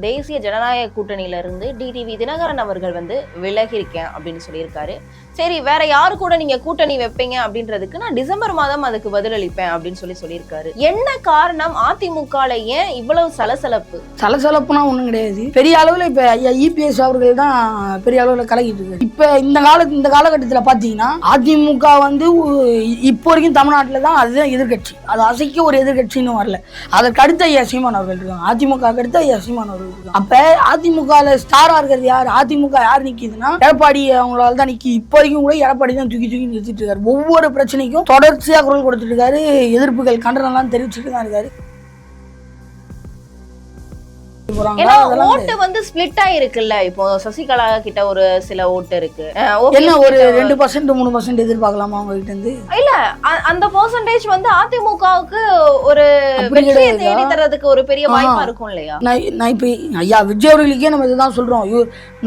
தேசிய ஜனநாயக கூட்டணியிலிருந்து டிடிவி தினகரன் அவர்கள் வந்து விலகி இருக்கேன் அப்படின்னு சொல்லியிருக்காரு. சரி வேற யாரு கூட நீங்க கூட்டணி வைப்பீங்க அப்படின்றதுக்கு நான் டிசம்பர் மாதம் அதுக்கு பதிலளிப்பேன் அப்படின்னு சொல்லி சொல்லியிருக்காரு. என்ன காரணம் அதிமுகல ஏன் இவ்வளவு சலசலப்பு? சலசலப்புனா ஒன்றும் கிடையாது. பெரிய அளவில் இப்போ ஐயா இபிஎஸ் அவர்கள் தான் பெரிய அளவில் கலகிட்டு இருக்கு இப்போ இந்த கால இந்த காலகட்டத்தில் பார்த்தீங்கன்னா அதிமுக வந்து இப்போ வரைக்கும் தமிழ்நாட்டில் தான் அதுதான் எதிர்க்கட்சி அது அசைக்க ஒரு எதிர்கட்சின்னு வரல. அதற்கு அடுத்த ஐயா சீமான் அவர்கள் இருக்காங்க. அதிமுக அடுத்த ஐயா சீமான் அவர்கள் இருக்காங்க. அப்போ அதிமுகவில் ஸ்டாராக இருக்கிறது யார்? அதிமுக யார் நிற்கிதுன்னா எடப்பாடி அவங்களால தான் நிற்கி இப்போ வரைக்கும் கூட எடப்பாடி தான் தூக்கி தூக்கி நிறுத்திட்டு இருக்காரு. ஒவ்வொரு பிரச்சனைக்கும் தொடர்ச்சியாக குரல் கொடுத்துட்டு இருக்காரு. எதிர்ப்புகள் கண்டனம்லாம் தெரிவிச்சுட்டு தான் இருக்காரு. ஏன்னா ஓட்டு வந்து ஸ்பிளிட் ஆயிருக்குல்ல. இப்போ சசிகலா கிட்ட ஒரு சில ஓட்டு இருக்கு. என்ன ஒரு ரெண்டு பர்சன்ட் மூணு பர்சன்ட் எதிர்பார்க்கலாமா அவங்க கிட்ட இருந்து? இல்ல அந்த பெர்சன்டேஜ் வந்து அதிமுகவுக்கு ஒரு வெற்றியை? தேடி தர்றதுக்கு ஒரு பெரிய. வாய்ப்பா இருக்கும் இல்லையா? நான் இப்போ ஐயா விஜய் அவர்களுக்கே நம்ம இதுதான் சொல்றோம்.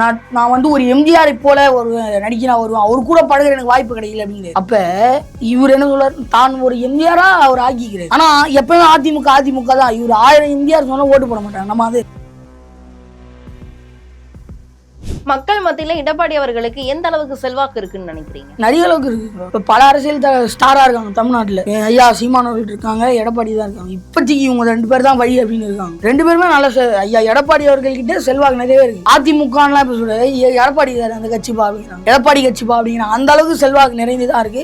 நான் நான் வந்து ஒரு எம்ஜிஆரை போல ஒரு நடிக்க நான் வருவேன். அவர் கூட பழகுற எனக்கு வாய்ப்பு கிடைக்கல அப்படின்னு. அப்ப இவர் என்ன சொல்றாரு? தான் ஒரு எம்ஜிஆரா அவர் ஆக்கிக்கிறார். ஆனா எப்பவுமே அதிமுக அதிமுக தான். இவர் ஆயிரம் எம்ஜிஆர் சொன்னா ஓட்டு போட மாட்டாங்க. நம்ம அது மக்கள் மத்தியில எடப்பாடி அவர்களுக்கு எந்த அளவுக்கு செல்வாக்கு இருக்குன்னு நினைக்கிறீங்க? நிறைய அளவுக்கு இருக்கு இப்போ பல அரசியல் ஸ்டாரா இருக்காங்க தமிழ்நாட்டில். ஐயா சீமானவர்கள் இருக்காங்க எடப்பாடி தான் இருக்காங்க. இப்போதைக்கு இவங்க ரெண்டு பேர் தான் வழி அப்படின்னு இருக்காங்க. ரெண்டு பேருமே நல்ல ஐயா எடப்பாடி அவர்கள்கிட்ட செல்வாக்கு நிறையவே இருக்கு. அதிமுகலாம் இப்போ சொல்றாரு "ஏ, எடப்பாடி அந்த கட்சி பா அப்படிங்கிறாங்க. எடப்பாடி கட்சி பா அப்படிங்கிறாங்க அந்த அளவுக்கு செல்வாக்கு நிறைந்து தான் இருக்கு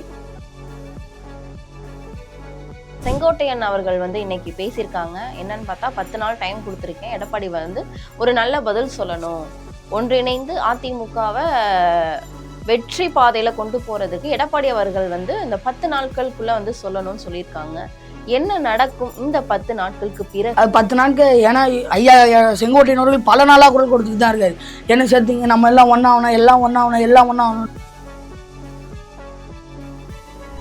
செங்கோட்டையன் அவர்கள் வந்து இன்னைக்கு பேசியிருக்காங்க. என்னன்னு பார்த்தா பத்து நாள் டைம் கொடுத்துருக்கேன். எடப்பாடி வந்து ஒரு நல்ல பதில் சொல்லணும். ஒன்றிணைந்து அதிமுகவை வெற்றி பாதையில் கொண்டு போகிறதுக்கு எடப்பாடி அவர்கள் வந்து இந்த பத்து நாட்களுக்குள்ளே வந்து சொல்லணும்னு சொல்லியிருக்காங்க. என்ன நடக்கும் இந்த பத்து நாட்களுக்கு பிறகு? அது பத்து நாட்கள் ஏன்னா ஐயா செங்கோட்டையினர்கள் பல நாளாக குரல் கொடுத்துட்டு தான் இருக்காரு. என்ன சேர்த்திங்க? நம்ம எல்லாம் ஒன்றாகணும் எல்லாம் ஒன்றாகணும் எல்லாம்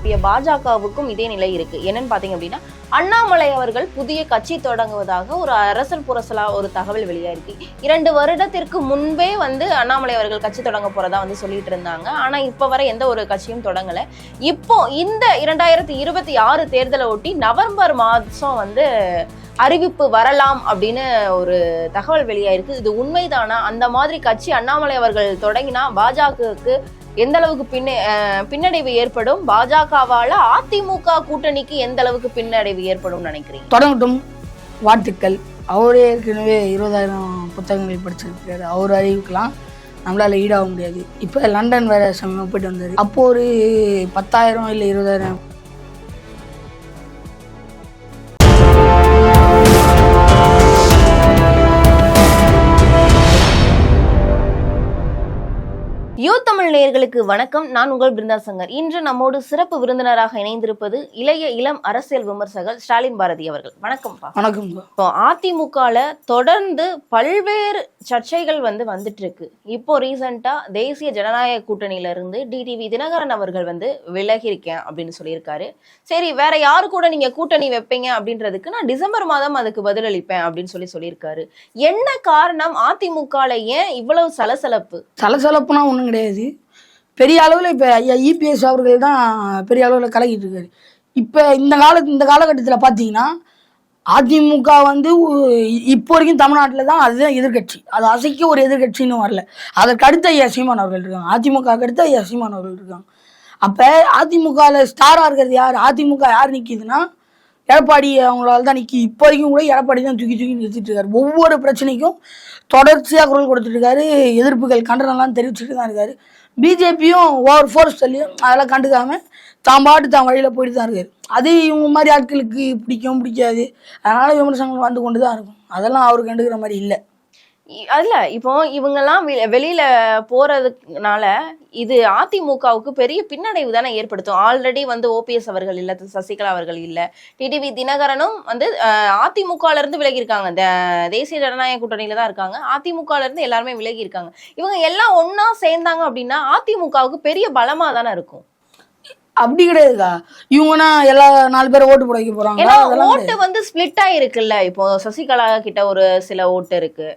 எழுப்பிய பாஜகவுக்கும் இதே நிலை இருக்கு. என்னன்னு பாத்தீங்க அப்படின்னா அண்ணாமலை அவர்கள் புதிய கட்சி தொடங்குவதாக ஒரு அரசல் புரசலா ஒரு தகவல் வெளியாயிருக்கு. இரண்டு வருடத்திற்கு முன்பே வந்து அண்ணாமலை அவர்கள் கட்சி தொடங்க போறதா வந்து சொல்லிட்டு இருந்தாங்க. ஆனா இப்ப வரை எந்த ஒரு கட்சியும் தொடங்கல. இப்போ இந்த இரண்டாயிரத்தி இருபத்தி ஆறு தேர்தலை ஒட்டி நவம்பர் மாதம் வந்து அறிவிப்பு வரலாம் அப்படின்னு ஒரு தகவல் வெளியாயிருக்கு. இது உண்மைதானா? அந்த மாதிரி கட்சி அண்ணாமலை அவர்கள் தொடங்கினா பாஜகவுக்கு எந்த அளவுக்கு பின்ன பின்னடைவு ஏற்படும்? பாஜகவால அதிமுக கூட்டணிக்கு எந்த அளவுக்கு பின்னடைவு ஏற்படும் நினைக்கிறீங்க? தொடங்கட்டும். வாழ்த்துக்கள். அவரே ஏற்கனவே இருபதாயிரம் புத்தகங்கள் படிச்சிருக்காரு. அவர் அறிவுக்கெல்லாம் நம்மளால் ஈடாக முடியாது. இப்போ லண்டன் வேற சமயம் போயிட்டு வந்தார். அப்போ ஒரு பத்தாயிரம் இல்லை இருபதாயிரம் நேயர்களுக்கு வணக்கம். நான் உங்கள் பிருந்தா சங்கர். இன்று நம்மோடு சிறப்பு விருந்தினராக இணைந்திருப்பது இளைய இளம் அரசியல் விமர்சகர் ஸ்டாலின் பாரதி அவர்கள். வணக்கம்ப்பா. வணக்கம். இப்போ அதிமுகல தொடர்ந்து பல்வேறு சர்ச்சைகள் வந்து வந்துட்டு இருக்கு இப்போ ரீசெண்டா தேசிய ஜனநாயக கூட்டணியில இருந்து டிடிவி தினகரன் அவர்கள் வந்து விலகி இருக்கேன் அப்படின்னு சொல்லியிருக்காரு. சரி வேற யாரு கூட நீங்க கூட்டணி வைப்பீங்க அப்படின்றதுக்கு நான் டிசம்பர் மாதம் அதுக்கு பதிலளிப்பேன் அப்படின்னு சொல்லி சொல்லியிருக்காரு. என்ன காரணம் அதிமுகல ஏன் இவ்வளவு சலசலப்பு? சலசலப்புனா ஒன்றும் கிடையாது. பெரிய அளவில் இப்போ ஐயா இபிஎஸ் அவர்கள் தான் பெரிய அளவில் கலக்கிட்டு இருக்காரு. இப்போ இந்த கால இந்த காலகட்டத்தில் பார்த்தீங்கன்னா அதிமுக வந்து இப்போ வரைக்கும் தமிழ்நாட்டில் தான் அதுதான் எதிர்க்கட்சி அது அசைக்க ஒரு எதிர்கட்சின்னு வரல. அதற்கு அடுத்த ஐயா சீமான் அவர்கள் இருக்காங்க. அதிமுக அடுத்த ஐயா சீமான் அவர்கள் இருக்காங்க. அப்போ அதிமுகவில் ஸ்டாராக இருக்கிறது யார்? அதிமுக யார் நிற்கிதுன்னா எடப்பாடி அவங்களால தான் நிற்கி இப்போ வரைக்கும் கூட எடப்பாடி தான் தூக்கி தூக்கி நிறுத்திட்டு இருக்காரு. ஒவ்வொரு பிரச்சனைக்கும் தொடர்ச்சியாக குரல் கொடுத்துட்டு இருக்காரு. எதிர்ப்புகள் கண்டனம்லாம் தெரிவிச்சுட்டு தான் இருக்காரு. பிஜேபியும் ஓவர் ஃபோர்ஸ் சொல்லியும் அதெல்லாம் கண்டுக்காம தான் பாட்டு தான் வழியில் போயிட்டு தான் இருக்காரு. அது இவங்க மாதிரி ஆட்களுக்கு பிடிக்கும் பிடிக்காது. அதனால விமர்சனங்கள் வந்து கொண்டு தான் இருக்கும். அதெல்லாம் அவருக்கு கண்டுக்கிற மாதிரி இல்லை. இல்ல இப்போ இவங்கெல்லாம் வெளியில போறதுனால இது அதிமுகவுக்கு பெரிய பின்னடைவு தானே ஏற்படுத்தும். ஆல்ரெடி வந்து ஓபிஎஸ் அவர்கள் இல்ல சசிகலா அவர்கள் இல்ல டிடிவி தினகரனும் வந்து அஹ், அதிமுகல இருந்து விலகி இருக்காங்க தே- தேசிய ஜனநாயக கூட்டணியில தான் இருக்காங்க. அதிமுகல இருந்து எல்லாருமே விலகி இருக்காங்க இவங்க எல்லாம் ஒண்ணா சேர்ந்தாங்க அப்படின்னா அதிமுகவுக்கு பெரிய பலமா தானே இருக்கும். அப்படி கிடையாதுக்கா. இவங்கன்னா எல்லா நாலு பேரை ஓட்டு போட வைக்க போறாங்க. ஓட்டு வந்து ஸ்பிளிட் ஆயிருக்குல்ல. இப்போ சசிகலா கிட்ட ஒரு சில ஓட்டு இருக்கு.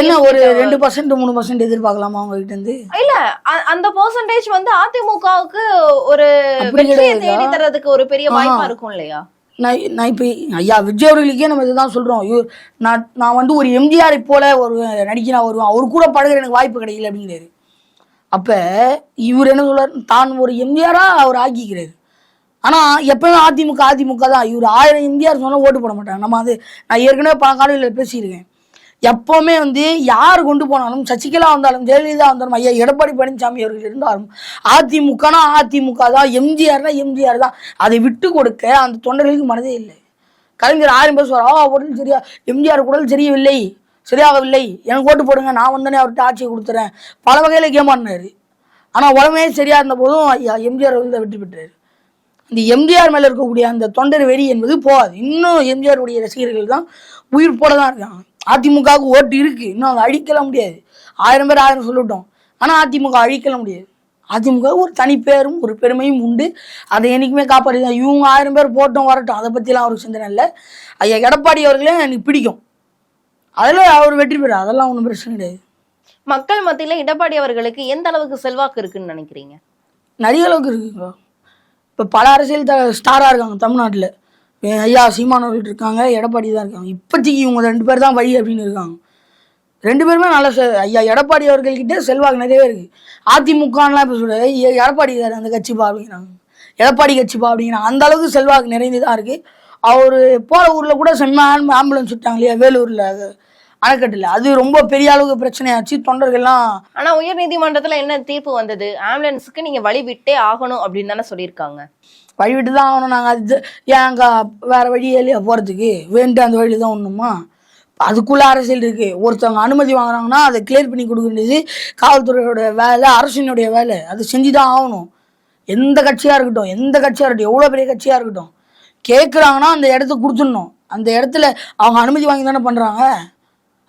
என்ன ஒரு ரெண்டு பர்சன்ட் மூணு பர்சன்ட் எதிர்பார்க்கலாமா அவங்க கிட்ட இருந்து இல்ல அந்த பெர்சன்டேஜ் வந்து அதிமுகவுக்கு ஒரு வெற்றியை? தேடி தர்றதுக்கு ஒரு பெரிய. வாய்ப்பா இருக்கும் இல்லையா? நான் நான் இப்போ ஐயா விஜய் அவர்களுக்கே நம்ம இதுதான் சொல்கிறோம் நான் நான் வந்து ஒரு எம்ஜிஆரை போல ஒரு நடிக்க நான் வருவேன். அவர் கூட பழகுற எனக்கு வாய்ப்பு கிடைக்கல அப்படிங்கிறாரு. அப்போ இவர் என்ன சொல்றாரு? தான் ஒரு எம்ஜிஆராக அவர் ஆக்கிக்கிறாரு. ஆனால் எப்பவுமே அதிமுக அதிமுக தான். இவர் ஆயிரம் எம்ஜிஆர் சொன்னால் ஓட்டு போட மாட்டாங்க. நம்ம அது நான் ஏற்கனவே பல காலையில் பேசியிருக்கேன். எப்போவுமே வந்து யார் கொண்டு போனாலும் சசிகலா வந்தாலும் ஜெயலலிதா வந்தாலும் ஐயா எடப்பாடி பழனிசாமி அவர்கள் இருந்தாலும் அதிமுகனா அதிமுக தான் எம்ஜிஆர்னா எம்ஜிஆர் தான். அதை விட்டு கொடுக்க அந்த தொண்டர்களுக்கு மனதே இல்லை. கலைஞர் ஆயிரம் பேர் ஆ உடல் சரியா எம்ஜிஆர் உடல் சரியவில்லை சரியாகவில்லை எனக்கு ஓட்டு போடுங்க நான் வந்தனே அவர்கிட்ட ஆட்சியை கொடுத்துறேன். பல வகையில் கேமாடினார் ஆனால் உடம்பே சரியாக இருந்த போதும் ஐயா எம்ஜிஆர் வந்து வெற்றி பெற்றார். இந்த எம்ஜிஆர் மேலே இருக்கக்கூடிய அந்த தொண்டர் வெறி என்பது போகாது. இன்னும் எம்ஜிஆருடைய ரசிகர்கள் தான் உயிர் போட தான் இருக்காங்க. அதிமுகவுக்கு ஓட்டு இருக்கு. இன்னும் அதை அழிக்கலாம் முடியாது. ஆயிரம் பேர் ஆயிரம் சொல்லட்டும். ஆனா அதிமுக அழிக்கலாம் முடியாது. அதிமுக ஒரு தனி பேரும் ஒரு பெருமையும் உண்டு. அதை என்னைக்குமே காப்பாற்றி தான் இவங்க ஆயிரம் பேர் போட்டும் வரட்டும். அதை பற்றிலாம் அவருக்கு சிந்தனை இல்லை. ஐயா எடப்பாடி அவர்களே எனக்கு பிடிக்கும். அதில் அவர் வெற்றி பெறார். அதெல்லாம் ஒன்றும் பிரச்சனை கிடையாது. மக்கள் மத்தியில எடப்பாடி அவர்களுக்கு எந்த அளவுக்கு செல்வாக்கு இருக்குன்னு நினைக்கிறீங்க? நிறைய அளவுக்கு இருக்குங்க. இப்போ பல அரசியல் த ஸ்டாராக இருக்காங்க தமிழ்நாட்டில். ஐயா சீமானவர்கள் இருக்காங்க எடப்பாடி தான் இருக்காங்க. இப்போதைக்கு இவங்க ரெண்டு பேர் தான் வழி அப்படின்னு இருக்காங்க. ரெண்டு பேருமே நல்ல ஐயா எடப்பாடி அவர்கள்கிட்ட செல்வாக்கு நிறையவே இருக்குது அதிமுகலாம் இப்போ சொல்ல எடப்பாடி தார் அந்த கட்சிப்பா அப்படிங்கிறாங்க. எடப்பாடி கட்சிப்பா அப்படிங்கிறாங்க. அந்த அளவுக்கு செல்வாக்கு நிறைந்து தான் இருக்குது அவர் போகிற ஊரில் கூட செம்ம ஆம்புலன்ஸ் விட்டாங்க இல்லையா வேலூரில் அணைக்கட்டில். அது ரொம்ப பெரிய அளவுக்கு பிரச்சனையாச்சு. தொண்டர்கள்லாம் ஆனா உயர் நீதிமன்றத்துல என்ன தீர்ப்பு வந்தது? ஆம்புலன்ஸுக்கு நீங்க வழி விட்டே ஆகணும் அப்படின்னு தானே சொல்லியிருக்காங்க. வழிவிட்டு தான் ஆகணும். நாங்கள் அது ஏங்க வேறு வழி இல்லையா போகிறதுக்கு வேண்டு அந்த வழியில் தான் ஒன்றுமா அதுக்குள்ளே அரசியல் இருக்குது ஒருத்தவங்க அனுமதி வாங்குறாங்கன்னா அதை கிளியர் பண்ணி கொடுக்க வேண்டியது காவல்துறையோட வேலை அரசினுடைய வேலை. அது செஞ்சு தான் ஆகணும். எந்த கட்சியாக இருக்கட்டும் எந்த கட்சியாக இருக்கட்டும் எவ்வளோ பெரிய கட்சியாக இருக்கட்டும். கேட்குறாங்கன்னா அந்த இடத்த கொடுத்துடணும். அந்த இடத்துல அவங்க அனுமதி வாங்கி தானே பண்ணுறாங்க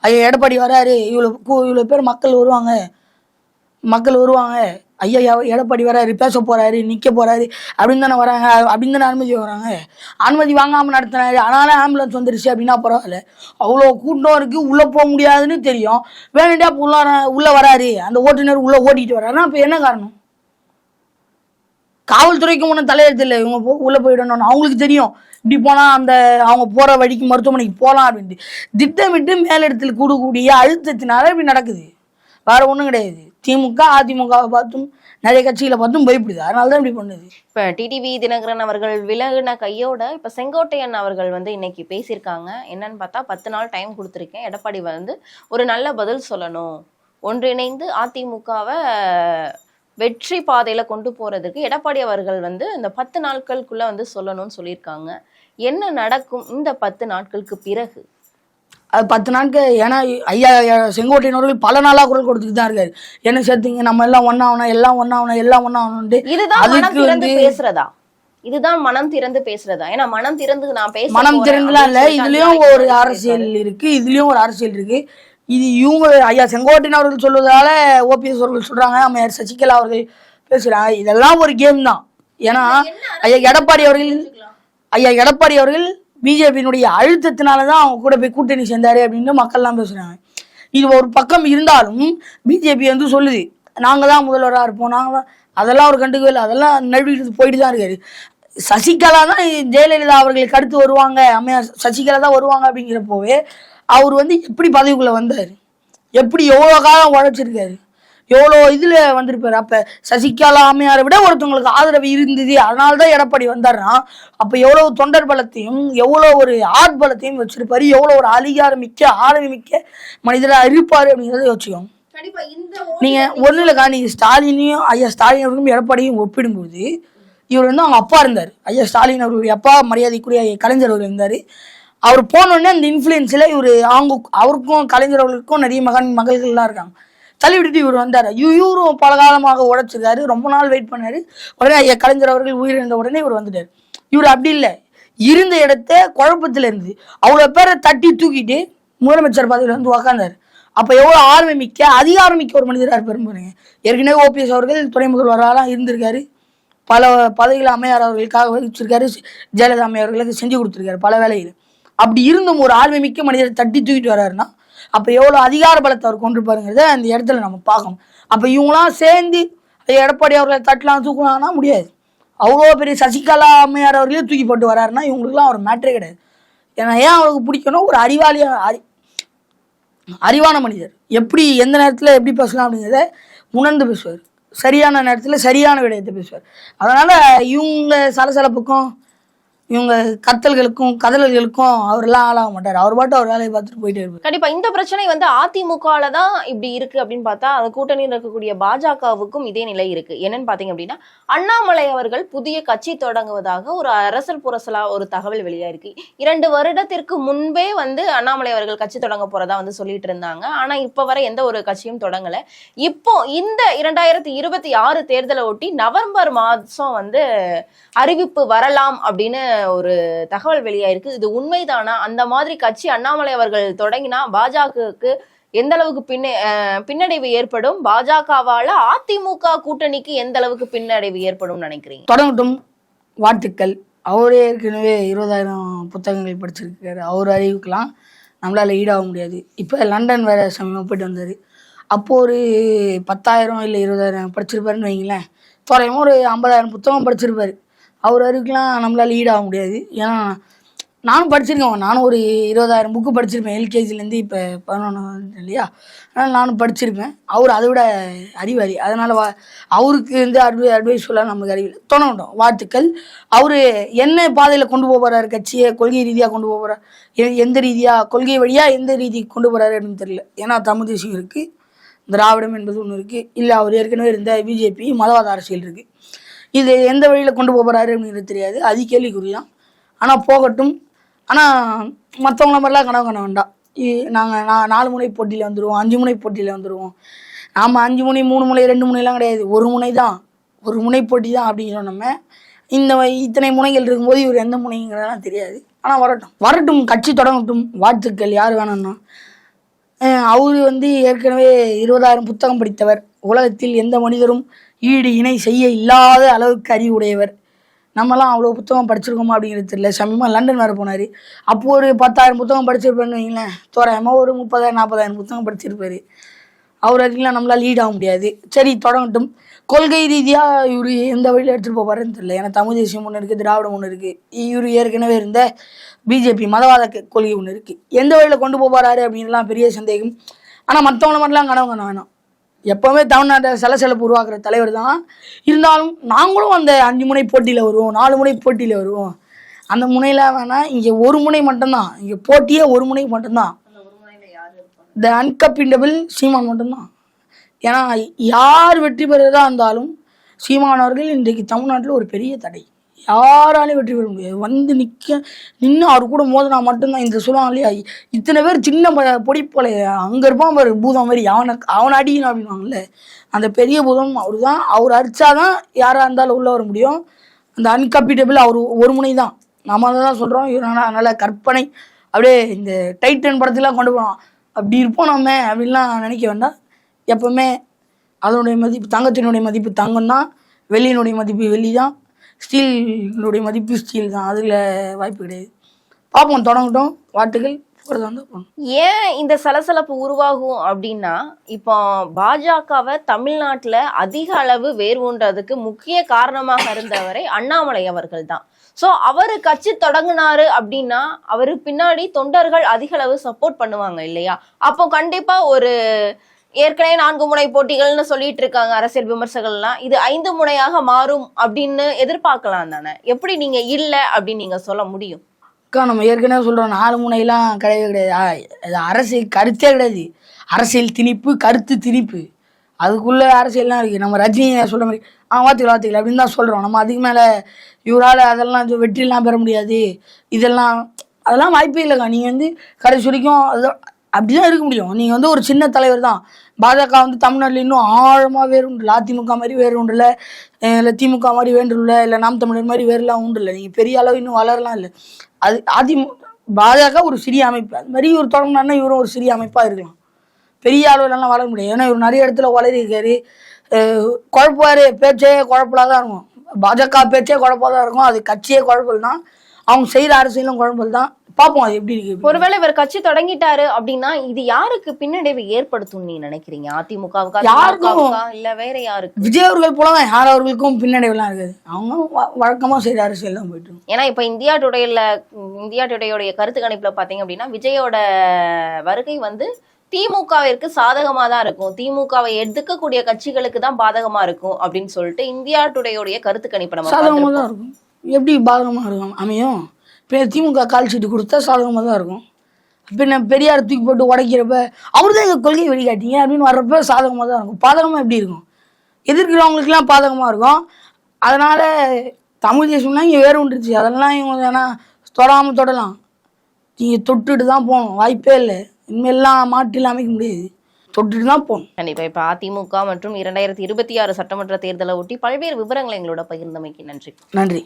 ஐயா எடப்பாடி வராரு. இவ்வளோ இவ்வளோ பேர் மக்கள் வருவாங்க. மக்கள் வருவாங்க. ஐயா எடப்பாடி வராரு பேச போறாரு நிக்க போறாரு அப்படின்னு தானே வராங்க அப்படின்னு தானே அனுமதி வராங்க அனுமதி வாங்காம நடத்தினாரு அதனால ஆம்புலன்ஸ் வந்துருச்சு அப்படின்னா பரவாயில்ல. அவ்வளோ கூட்டம் இருக்கு உள்ள போக முடியாதுன்னு தெரியும். வேணுண்டா உள்ள வர- உள்ள வராரு. அந்த ஓட்டுநர் உள்ள ஓட்டிட்டு வராருன்னா அப்ப என்ன காரணம்? காவல்துறைக்கு ஒன்றும் தலையெழுத்து இல்லை. இவங்க போ உள்ளே போயிடணும் அவங்களுக்கு தெரியும். இப்படி போனால் அந்த அவங்க போகிற வழிக்கு மருத்துவமனைக்கு போகலாம் அப்படின்ட்டு. திட்டமிட்டு மேலிடத்தில் கூடக்கூடிய அழுத்தத்தினால இப்படி நடக்குது. வேற ஒன்றும் கிடையாது. திமுக அதிமுகவை பார்த்தும் நிறைய கட்சிகளை பார்த்தும் பயப்படுது. அதனால தான் இப்படி பண்ணுது. இப்ப டிடிவி தினகரன் அவர்கள் விலகின கையோட இப்ப செங்கோட்டையன் அவர்கள் வந்து இன்னைக்கு பேசியிருக்காங்க. என்னன்னு பார்த்தா பத்து நாள் டைம் கொடுத்துருக்கேன். எடப்பாடி வந்து ஒரு நல்ல பதில் சொல்லணும். ஒன்றிணைந்து அதிமுகவை வெற்றி பாதையில கொண்டு போறதுக்கு எடப்பாடி அவர்கள் வந்து இந்த பத்து நாட்களுக்குள்ள வந்து சொல்லணும்னு சொல்லியிருக்காங்க. என்ன நடக்கும் இந்த பத்து நாட்களுக்கு பிறகு? அது பத்து நாட்கள் ஏன்னா ஐயா ஐயா செங்கோட்டையன் அவர்கள் பல நாளாக குரல் கொடுத்துட்டு தான் இருக்காரு. என்ன சேர்த்துங்க? நம்ம எல்லாம் எல்லாம் ஒன்றாகணும் எல்லாம் ஒன்றாகணும்ட்டு இதுதான் மனம் அதுக்கு திறந்து வந்து பேசுறதா? இதுதான் மனம் திறந்து பேசுறதா? ஏன்னா மனம் திறந்து நான் பேச மனம் திறந்துலாம் இல்லை. இதுலயும் ஒரு அரசியல் இருக்கு. இதுலயும் ஒரு அரசியல் இருக்கு. இது இவங்க ஐயா செங்கோட்டையன் அவர்கள் சொல்வதால ஓபிஎஸ் அவர்கள் சொல்றாங்க அம்மையார் சசிகலா அவர்கள் பேசுறாங்க. இதெல்லாம் ஒரு கேம் தான். ஏன்னா ஐயா எடப்பாடி அவர்கள் ஐயா எடப்பாடி அவர்கள் பிஜேபியினுடைய அழுத்தத்தினால தான் அவங்க கூட போய் கூட்டணி சேர்ந்தாரு அப்படின்னு மக்கள்லாம் பேசுகிறாங்க இது ஒரு பக்கம் இருந்தாலும் பிஜேபி வந்து சொல்லுது நாங்கள் தான் முதல்வராக இருப்போம் நாங்கள் தான் அதெல்லாம் ஒரு கண்டுக்கவே இல்லை அதெல்லாம் நழுவிட்டு போயிட்டு தான் இருக்காரு. சசிகலா தான் ஜெயலலிதா அவர்களுக்கு அடுத்து வருவாங்க அம்மையார் சசிகலா தான் வருவாங்க அப்படிங்கிறப்போவே அவர் வந்து எப்படி பதவிக்குள்ளே வந்தார்? எப்படி எவ்வளோ காலம் உழைச்சிருக்காரு? எவ்வளோ இதில் வந்திருப்பாரு? அப்போ சசிகலா அம்மையாரை விட ஒருத்தவங்களுக்கு ஆதரவு இருந்தது. அதனால தான் எடப்பாடி வந்தாருன்னா அப்போ எவ்வளோ தொண்டர் பலத்தையும் எவ்வளோ ஒரு ஆட் பலத்தையும் வச்சிருப்பாரு. எவ்வளோ ஒரு அதிகாரமிக்க ஆளுமிக்க மனிதராக இருப்பார் அப்படிங்கிறத இந்த நீங்க ஒன்றும் இல்லைக்கா நீங்க ஸ்டாலினையும் ஐயா ஸ்டாலின் அவர்களும் எடப்பாடியும் ஒப்பிடும்போது இவர் வந்து அவங்க அப்பா இருந்தார். ஐயா ஸ்டாலின் அவர்களுடைய அப்பா மரியாதைக்குரிய கலைஞர் அவர் இருந்தார். அவர் போனோடனே அந்த இன்ஃப்ளூயன்ஸில் இவர் அவங்க அவருக்கும் கலைஞர் அவர்களுக்கும் நிறைய மகன் மகள்கள்லாம் இருக்காங்க. தள்ளி விட்டுட்டு இவர் வந்தார். இவரும் பல காலமாக உழைச்சிருக்காரு ரொம்ப நாள் வெயிட் பண்ணாரு. உடனே ஐயா கலைஞர் அவர்கள் உயிரிழந்த உடனே இவர் வந்துட்டார். இவர் அப்படி இல்லை. இருந்த இடத்த குழப்பத்தில் இருந்து அவ்வளோ பேரை தட்டி தூக்கிட்டு முதலமைச்சர் பதவியில் வந்து உக்காந்தார். அப்போ எவ்வளோ ஆர்வமிக்க அதிகாரமிக்க ஒரு மனிதராக இருப்பாரு பாருங்க. ஏற்கனவே ஓபிஎஸ் அவர்கள் துணை முதல்வராலாம் இருந்திருக்காரு. பல பதவிகளை அம்மையார் அவர்களுக்காக வகிச்சிருக்காரு. ஜெயலலிதா அம்மையார் செஞ்சு கொடுத்துருக்காரு பல வேலைகள் அப்படி இருந்தும் ஒரு ஆழ்மைமிக்க மனிதரை தட்டி தூக்கிட்டு வர்றாருன்னா அப்போ எவ்வளோ அதிகார பலத்தை அவர் கொண்டு பாருங்கிறத அந்த இடத்துல நம்ம பார்க்கணும். அப்போ இவங்களாம் சேர்ந்து எடப்பாடி அவர்களை தட்டலாம் தூக்கலாம்னா முடியாது. அவ்வளோ பெரிய சசிகலா அம்மையார் அவர்களே தூக்கி போட்டு வராருன்னா இவங்களுக்குலாம் ஒரு மேட்ரே கிடையாது. ஏன்னா ஏன் அவருக்கு பிடிக்கணும்? ஒரு அறிவாளியா அறி அறிவான மனிதர். எப்படி எந்த நேரத்தில் எப்படி பேசலாம் அப்படிங்கிறத உணர்ந்து பேசுவார். சரியான நேரத்தில் சரியான விடயத்தை பேசுவார். அதனால் இவங்க சலசலப்புக்கும் இவங்க கத்தல்களுக்கும் கதல்களுக்கும் அவரெல்லாம் ஆளாக மாட்டார். அவர் பாட்டு அவர் வேலையை பார்த்துட்டு போயிட்டே இருப்பார். கண்டிப்பா இந்த பிரச்சனை வந்து அதிமுகல தான் இப்படி இருக்கு அப்படின்னு பார்த்தா அந்த கூட்டணியில் இருக்கக்கூடிய பாஜகவுக்கும் இதே நிலை இருக்கு. என்னன்னு பாத்தீங்க அப்படின்னா அண்ணாமலை அவர்கள் புதிய கட்சி தொடங்குவதாக ஒரு அரசல் புரசலா ஒரு தகவல் வெளியாயிருக்கு. இரண்டு வருடத்திற்கு முன்பே வந்து அண்ணாமலை அவர்கள் கட்சி தொடங்க போறதா வந்து சொல்லிட்டு இருந்தாங்க. ஆனா இப்ப வரை எந்த ஒரு கட்சியும் தொடங்கல. இப்போ இந்த இரண்டாயிரத்தி இருபத்தி ஆறு தேர்தலை ஒட்டி நவம்பர் மாதம் வந்து அறிவிப்பு வரலாம் அப்படின்னு ஒரு தகவல் வெளியாயிருக்கு. இது உண்மைதானா? அந்த மாதிரி கட்சி அண்ணாமலை அவர்கள் தொடங்கினா பாஜகவுக்கு எந்த அளவுக்கு பின்ன பின்னடைவு ஏற்படும்? பாஜகவால அதிமுக கூட்டணிக்கு எந்த அளவுக்கு பின்னடைவு ஏற்படும் நினைக்கிறீங்க? தொடங்கட்டும். வாழ்த்துக்கள். அவரே ஏற்கனவே இருபதாயிரம் புத்தகங்கள் படிச்சிருக்காரு. அவர் அறிவுக்கெல்லாம் நம்மளால் ஈடாக முடியாது. இப்போ லண்டன் வேற சமயமாக போயிட்டு வந்தார். அப்போது ஒரு பத்தாயிரம் இல்லை இருபதாயிரம் படிச்சிருப்பாருன்னு வைங்களேன். தோறையும் ஒரு ஐம்பதாயிரம் புத்தகம் படிச்சிருப்பாரு. அவர் வரைக்கும்லாம் நம்மளால் ஈடாக முடியாது. ஏன்னா நானும் படிச்சிருக்கேன். நானும் ஒரு இருபதாயிரம் புக்கு படிச்சிருப்பேன். எல்கேஜிலேருந்து இப்போ பதினொன்று இல்லையா? அதனால் நானும் படிச்சிருப்பேன். அவர் அதை விட அறிவாளி. அதனால் வா அவருக்கு வந்து அட்வை அட்வைஸ் சொல்ல நமக்கு அறிவில்லை தொடங்கட்டும் வாழ்த்துக்கள். அவர் என்ன பாதையில் கொண்டு போகிறார் கட்சியை கொள்கை ரீதியாக கொண்டு போகிறார் எ- எந்த ரீதியாக கொள்கை வழியாக எந்த ரீதி கொண்டு போகிறாரு அப்படின்னு தெரியல. ஏன்னா தமிழ் தேசியம் இருக்குது திராவிடம் என்பது ஒன்று இருக்குது இல்லை அவர் ஏற்கனவே இருந்த பிஜேபி மதவாத அரசியல் இருக்குது இது எந்த வழியில் கொண்டு போகிறாரு அப்படிங்கிறது தெரியாது. அது கேள்விக்குறி தான் ஆனால் போகட்டும். ஆனால் மற்றவங்கள மாதிரிலாம் கனவு காண வேண்டாம். நாங்கள் நான் நாலு முனை போட்டியில் வந்துடுவோம் அஞ்சு முனை போட்டியில் வந்துடுவோம் நாம் அஞ்சு முனை மூணு முனை ரெண்டு முனைலாம் கிடையாது. ஒரு முனை தான் ஒரு முனை போட்டி தான் அப்படின்னு சொன்னோமே இந்த இத்தனை முனைகள் இருக்கும்போது இவர் எந்த முனைங்கிறதெல்லாம் தெரியாது. ஆனால் வரட்டும். வரட்டும் கட்சி தொடங்கட்டும். வாழ்த்துக்கள். யார் வேணும்னா. அவர் வந்து ஏற்கனவே இருபதாயிரம் புத்தகம் படித்தவர். உலகத்தில் எந்த மனிதரும் ஈடு இணை செய்ய இல்லாத அளவுக்கு அறிவுடையவர். நம்மலாம் அவ்வளோ புத்தகம் படிச்சிருக்கோமா அப்படிங்கிறது தெரியல. சமயமாக லண்டன் வேறு போனார். அப்போது ஒரு பத்தாயிரம் புத்தகம் படிச்சிருப்பேன்னு வைங்களேன். தோராயமாக ஒரு முப்பதாயிரம் நாற்பதாயிரம் புத்தகம் படிச்சிருப்பார். அவர் வரைக்கும்லாம் நம்மளால் லீட் ஆக முடியாது. சரி தொடங்கட்டும். கொள்கை ரீதியாக இவர் எந்த வழியில் எடுத்துகிட்டு போவாருன்னு தெரியல. ஏன்னா தமிழ் தேசியம் ஒன்று இருக்குது திராவிடம் ஒன்று இருக்குது இவர் ஏற்கனவே இருந்த பிஜேபி மதவாத கொள்கை ஒன்று இருக்குது எந்த வழியில் கொண்டு போகிறாரு அப்படின்லாம் பெரிய சந்தேகம். ஆனால் மற்றவங்கள மாதிரிலாம் கனவு காண வேணாம் எப்போவுமே தமிழ்நாட்டை சலசலப்பு உருவாக்குற தலைவர் தான். இருந்தாலும் நாங்களும் அந்த அஞ்சு முனை போட்டியில் வருவோம் நாலு முனை போட்டியில் வருவோம். அந்த முனையில் வேணால் இங்கே ஒரு முனை மட்டும்தான். இங்கே போட்டியே ஒரு முனை மட்டும்தான். த அன்கப்பிண்டபிள் சீமான் மட்டும்தான். ஏன்னா யார் வெற்றி பெறுறதா இருந்தாலும் சீமான் அவர்கள் இன்றைக்கு தமிழ்நாட்டில் ஒரு பெரிய தடை. யாராலையும் வெற்றி பெற முடியாது. வந்து நிற்க நின்று அவர் கூட மோதினா மட்டும்தான் இந்த சொல்லுவாங்க இல்லையா? இத்தனை பேர் சின்ன ப- பொடி போல அங்கே இருப்பான் பாரு பூதம் மாதிரி அவனை அவனை அடிக்கணும் அப்படின்வாங்கல்ல அந்த பெரிய பூதம் அவர் தான் அவர் அடித்தாதான் யாராக இருந்தாலும் உள்ளே வர முடியும். அந்த அன்கம்ஃபர்டபிள் அவர் ஒரு முனை தான் நம்ம அதை தான் சொல்கிறோம் இவரான அதனால் கற்பனை. அப்படியே இந்த டைட்டன் படத்துலாம் கொண்டு போனோம் அப்படி இருப்போம் நம்ம அப்படின்லாம் நினைக்க வேண்டாம். எப்போவுமே அதனுடைய மதிப்பு தங்கத்தினுடைய மதிப்பு தங்கம் தான் வெள்ளியினுடைய மதிப்பு வெள்ளி தான் ஸ்டீலினுடைய மதிப்பு ஸ்டீல் தான். அதில் வாய்ப்பு கிடையாது. பார்ப்போம் தொடங்கட்டும். வாட்டுகள் போகணும் ஏன் இந்த சலசலப்பு உருவாகும் அப்படின்னா இப்போ பாஜகவை தமிழ்நாட்டில் அதிக அளவு வேர்வுன்றதுக்கு முக்கிய காரணமாக இருந்தவரை அண்ணாமலை அவர்கள் தான். ஸோ அவர் கட்சி தொடங்கினாரு அப்படின்னா அவரு பின்னாடி தொண்டர்கள் அதிக அளவு சப்போர்ட் பண்ணுவாங்க இல்லையா? அப்போ கண்டிப்பா ஒரு ஏற்கனவே நான்கு முனை போட்டிகள்னு சொல்லிட்டு இருக்காங்க அரசியல் விமர்சகர்கள்லாம். இது ஐந்து முனையாக மாறும் அப்படின்னு எதிர்பார்க்கலாம் தானே? எப்படி நீங்க இல்ல அப்படின்னு நீங்க சொல்ல முடியும்? அக்கா நம்ம ஏற்கனவே சொல்கிறோம் நாலு முனையெல்லாம் கிடையவே கிடையாது. அரசியல் கருத்தே கிடையாது. அரசியல் திணிப்பு கருத்து திணிப்பு. அதுக்குள்ளே அரசியல்லாம் இருக்குது நம்ம ரஜினியை சொல்ற மாதிரி ஆ வாத்துக்கலாம் வாத்துக்கலாம் அப்படின்னு தான் சொல்கிறோம் நம்ம அதுக்கு மேலே இவரால் அதெல்லாம் வெற்றிலாம் பெற முடியாது. இதெல்லாம் அதெல்லாம் வாய்ப்பே இல்லைக்கா. நீங்கள் வந்து கடைசி வரைக்கும் அதுதான் அப்படிதான் இருக்க முடியும். நீங்கள் வந்து ஒரு சின்ன தலைவர் தான் பாஜக வந்து தமிழ்நாட்டில் இன்னும் ஆழமாக வேறு உண்டு அதிமுக மாதிரி வேறு உண்டு இல்லை. திமுக மாதிரி வேண்டுல்ல இல்லை. நாம் தமிழர் மாதிரி வேறுலாம் உண்டு இல்லை. நீங்கள் பெரிய அளவு இன்னும் வளரலாம் இல்லை. அது அதிமு பாஜக ஒரு சிறிய அமைப்பு. அது மாதிரி இவர் தொடங்கினாருன்னா இவரும் ஒரு சிறிய அமைப்பாக இருக்கலாம். பெரிய அளவுலலாம் வளர முடியாது. ஏன்னா இவர் நிறைய இடத்துல வளரிருக்காரு அஹ் குழப்புவாரு பேச்சே குழப்பலாக தான் இருக்கும். பாஜக பேச்சே குழப்பாக தான் இருக்கும். அது கட்சியே குழப்பம் தான் அவங்க செய்கிற அரசியலும் குழம்பல் தான். பார்ப்போம் அது எப்படி இருக்கு ஒருவேளை இவர் கட்சி தொடங்கிட்டாரு அப்படின்னா இது யாருக்கு பின்னடைவு ஏற்படுத்தும் நீ நினைக்கிறீங்க? அதிமுகவுக்கா யாருக்கும். இல்ல வேற யாருக்கு? விஜய் அவர்கள் போல தான் யார் அவர்களுக்கும் பின்னடைவுலாம் இருக்காது. அவங்க வழக்கமா செய்கிற அரசியல் தான் போயிட்டு. ஏன்னா இப்ப இந்தியா டுடேல இந்தியா டுடேயோடைய கருத்து கணிப்புல பாத்தீங்க அப்படின்னா விஜயோட வருகை வந்து திமுகவிற்கு சாதகமா தான் இருக்கும். திமுகவை எதிர்க்கக்கூடிய கட்சிகளுக்கு தான் பாதகமா இருக்கும் அப்படின்னு சொல்லிட்டு இந்தியா டுடேயோடைய கருத்து கணிப்பை நம்ம இருக்கும். எப்படி பாதகமாக இருக்கும்? அமையும். இப்போ திமுக கால் சீட்டு கொடுத்தா சாதகமாக தான் இருக்கும். பின்ன பெரியார் தூக்கி போட்டு உடைக்கிறப்ப அவர் தான் எங்கள் கொள்கையை வெளிக்காட்டீங்க அப்படின்னு வர்றப்ப சாதகமாக தான் இருக்கும். பாதகமாக எப்படி இருக்கும்? எதிர்க்கிறவங்களுக்குலாம் பாதகமாக இருக்கும். அதனால் தமிழ் தேசம்னா இங்கே வேறு ஒன்றுச்சு அதெல்லாம் இவங்க வேணா தொடாமல் தொடலாம். நீங்கள் தொட்டுட்டு தான் போகணும். வாய்ப்பே இல்லை. இனிமேல்லாம் மாற்றில் அமைக்க முடியாது. தொட்டுட்டு தான் போகணும். கண்டிப்பா. இப்ப அதிமுக மற்றும் இரண்டாயிரத்தி இருபத்தி ஆறு சட்டமன்ற தேர்தலை ஒட்டி பல்வேறு விவரங்களை எங்களோட பகிர்ந்தமைக்கு நன்றி. நன்றி.